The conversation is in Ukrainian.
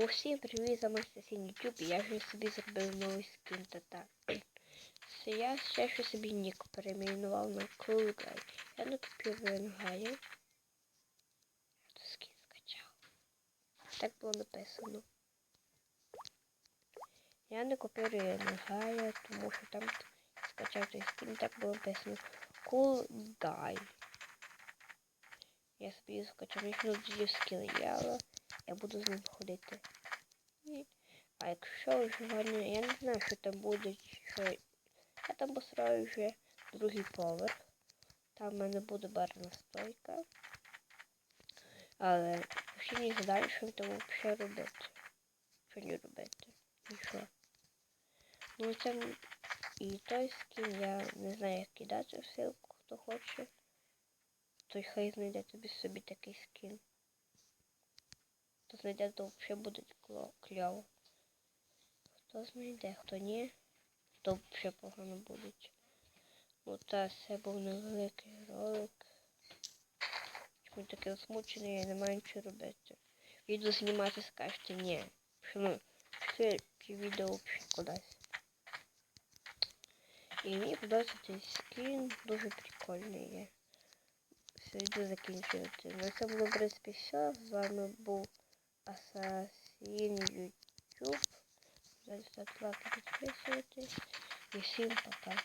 Усім привіт, за Мастер YouTube. Я вже собі зробив новий скін та так. Я ще що собі нік перейменував на Cool Guy. Я не копірую Гаю. Я скін скачав. Так було написано. Я не копірую Гая, тому що там скачав той скін, так було написано Cool Guy. Я собі скачав, якщо тоді скін я, я буду з ним ходити. А якщо виживання, я не знаю, що там буде, що я там построю вже другий поверх. Там в мене буде барна стойка. Але взагалі не знаю, що там взагалі робити. Що не робити. І що. Ну це і той скін я не знаю, як кидати ссылку, хто хоче. Той хай знайде тобі собі такий скін. Хто знайде, то взагалі буде кльово. Хто знайде, хто ні, то взагалі погано буде. Ну та це був невеликий ролик. Чому таке засмучений, я не маю нічого робити. Відео знімати скажете ні. Що ну, це відео взагалі кудись. І мені подобається цей скін, дуже прикольний є. Все, йду закінчувати. На було, в принципі, все. З вами був Асасін YouTube. Ставте лайки, підписуйтесь. І всім пока.